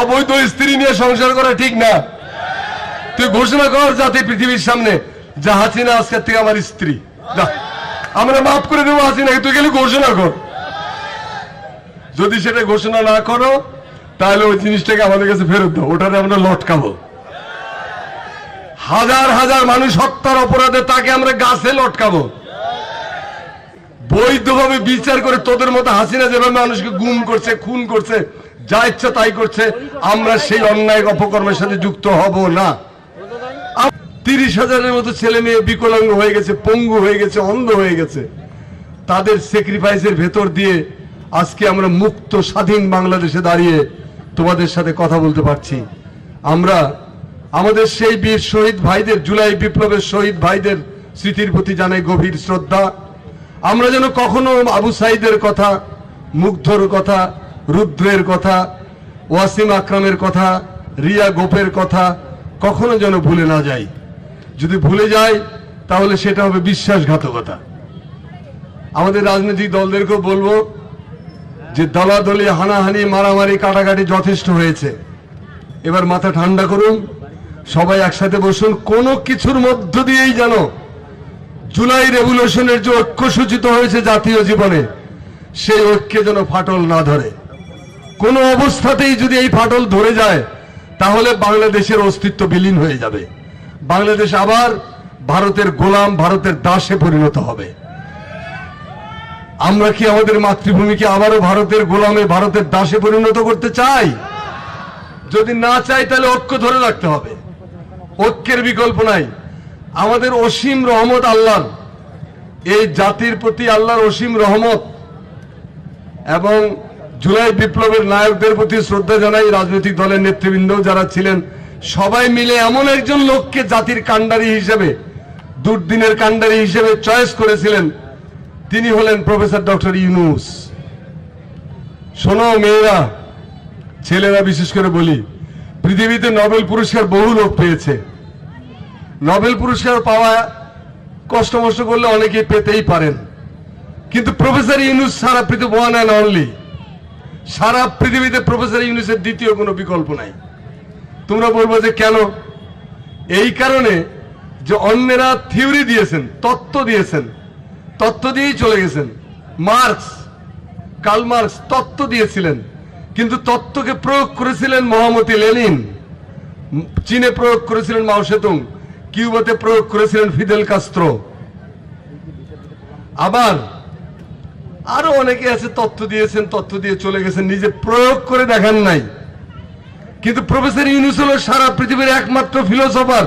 অবৈধ স্ত্রী নিয়ে সংসার করা ঠিক না। তুই ঘোষণা কর যাতে পৃথিবীর সামনে, যে হাসিনা আজকের থেকে আমার স্ত্রী। আমরা মাফ করে দেবো হাসিনাকে, তুই গেলে ঘোষণা কর। যদি সেটা ঘোষণা না করো, তাহলে ওই জিনিসটাকে আমাদের কাছে ফেরত দাও ওটাতে আমরা লটকাবো। হাজার হাজার মানুষ হত্যার অপরাধে তাকে আমরা গাছে লটকাবো। বৈধভাবে বিচার করে তোদের মতো হাসিনা যেভাবে মানুষকে গুম করছে, খুন করছে যা ইচ্ছা তাই করছে। আমরা সেই অন্যায় অপকর্মের সাথে যুক্ত হব না। তিরিশ হাজারের মতো ছেলে মেয়ে বিকলাঙ্গ হয়ে গেছে, পঙ্গু হয়ে গেছে, অন্ধ হয়ে গেছে। তাদের স্যাক্রিফাইসের ভেতর দিয়ে আজকে আমরা মুক্ত, স্বাধীন বাংলাদেশে দাঁড়িয়ে তোমাদের সাথে কথা বলতে পারছি। আমরা আমাদের সেই বীর শহীদ ভাইদের, জুলাই বিপ্লবের শহীদ ভাইদের স্মৃতির প্রতি জানাই গভীর শ্রদ্ধা। আমরা যেন কখনো আবু সাইদের কথা, মুগ্ধর কথা রুদ্রের কথা, ওয়াসিম আকরামের কথা, রিয়া গোপের কথা কখনো যেন ভুলে না যাই যদি ভুলে যাই তাহলে সেটা হবে বিশ্বাসঘাতকতা। আমাদের রাজনৈতিক দলদেরকেও বলব যে দলাদলি, হানাহানি, মারামারি, কাটাকাটি যথেষ্ট হয়েছে। এবার মাথা ঠান্ডা করুন, সবাই একসাথে বসুন। কোনো কিছুর মধ্য দিয়েই যেন জুলাই রেভলিউশনের যে ঐক্য সূচিত হয়েছে জাতীয় জীবনে, সেই ঐক্যে যেন ফাটল না ধরে। কোনো অবস্থাতেই যদি এই ফাটল ধরে যায়, তাহলে বাংলাদেশের অস্তিত্ব বিলীন হয়ে যাবে। বাংলাদেশ আবার ভারতের গোলাম, ভারতের দাসে পরিণত হবে। আমরা কি আমাদের মাতৃভূমিকে আবারও ভারতের গোলামে, ভারতের দাসে পরিণত করতে চাই? যদি না চাই, তাহলে ঐক্য ধরে রাখতে হবে। ঐক্যের বিকল্প নাই। আমাদের অসীম রহমত আল্লাহর। এই জাতির প্রতি আল্লাহর অসীম রহমত এবং জুলাই বিপ্লবের নায়কদের প্রতি শ্রদ্ধা জানাই রাজনৈতিক দলের নেতৃবৃন্দ যারা ছিলেন। সবাই মিলে এমন একজন লোককে জাতির কাণ্ডারি হিসেবে, দুর্দিনের কাণ্ডারি হিসেবে চয়েস করেছিলেন। তিনি হলেন প্রফেসর ডক্টর ইউনুস। শোনো মেয়েরা, ছেলেরা বিশেষ করে বলি, পৃথিবীতে নোবেল পুরস্কার বহু লোক পেয়েছে। নোবেল পুরস্কার পাওয়া কষ্ট মষ্ট করলে অনেকে পেতেই পারেন। কিন্তু প্রফেসর ইউনুস সারা পৃথিবী ওয়ান অ্যান্ড অনলি। সারা পৃথিবীতে প্রফেসর ইউনুসের দ্বিতীয় কোনো বিকল্প নাই। তোমরা বলব যে কেন? এই কারণে যে অন্যেরা থিওরি দিয়েছেন, তত্ত্ব দিয়েছেন, তত্ত্ব দিয়েই চলে গেছেন। মার্কস, কার্ল মার্কস তত্ত্ব দিয়েছিলেন, কিন্তু তত্ত্বকে প্রয়োগ করেছিলেন মহামতি লেনিন। চীনে প্রয়োগ করেছিলেন মাও সেতুং, কিউবাতে প্রয়োগ করেছিলেন ফিদেল কাস্ত্রো। আবার আরও অনেকে আছে তথ্য দিয়েছেন, তথ্য দিয়ে চলে গেছেন, নিজে প্রয়োগ করে দেখান নাই। কিন্তু প্রফেসর ইউনুস হল সারা পৃথিবীর একমাত্র ফিলোসফার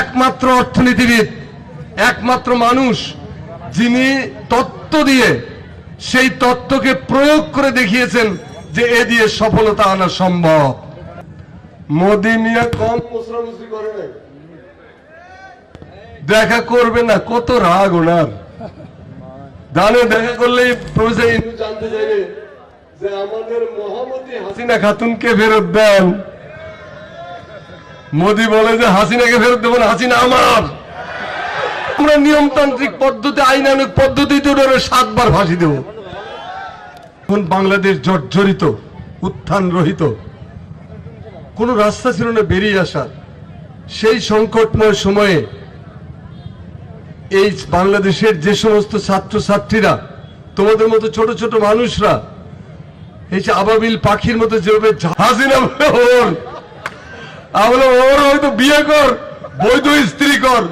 একমাত্র অর্থনীতিবিদ, একমাত্র মানুষ যিনি তত্ত্ব দিয়ে সেই তত্ত্বকে প্রয়োগ করে দেখিয়েছেন যে এ দিয়ে সফলতা আনা সম্ভব। মোদী মিয়া কম করে দেখা করবে না, কত রাগ ওনার। দানে দেখা করলেই প্রফেসর জানতে চাইবে যে আমাদের মহামতি হাসিনা খাতুনকে ফেরত দেন। মোদি বলে যে হাসিনাকে ফেরত দেবেন হাসিনা আমার। আমরা নিয়মতান্ত্রিক পদ্ধতি আইনানুক পদ্ধতিতে সাতবার ফাঁসি দেব। এখন বাংলাদেশ জর্জরিত উত্থান রহিত কোন রাস্তা ছিল না বেরিয়ে আসার। সেই সংকটময় সময়ে এই বাংলাদেশের যে সমস্ত ছাত্রছাত্রীরা, তোমাদের মতো ছোট ছোট মানুষরা, এই যে আবাবিল পাখির মতো যেভাবে হাসিনা ওর, আমরা ওর হয়তো বিয়ে কর, বৈধ স্ত্রী কর।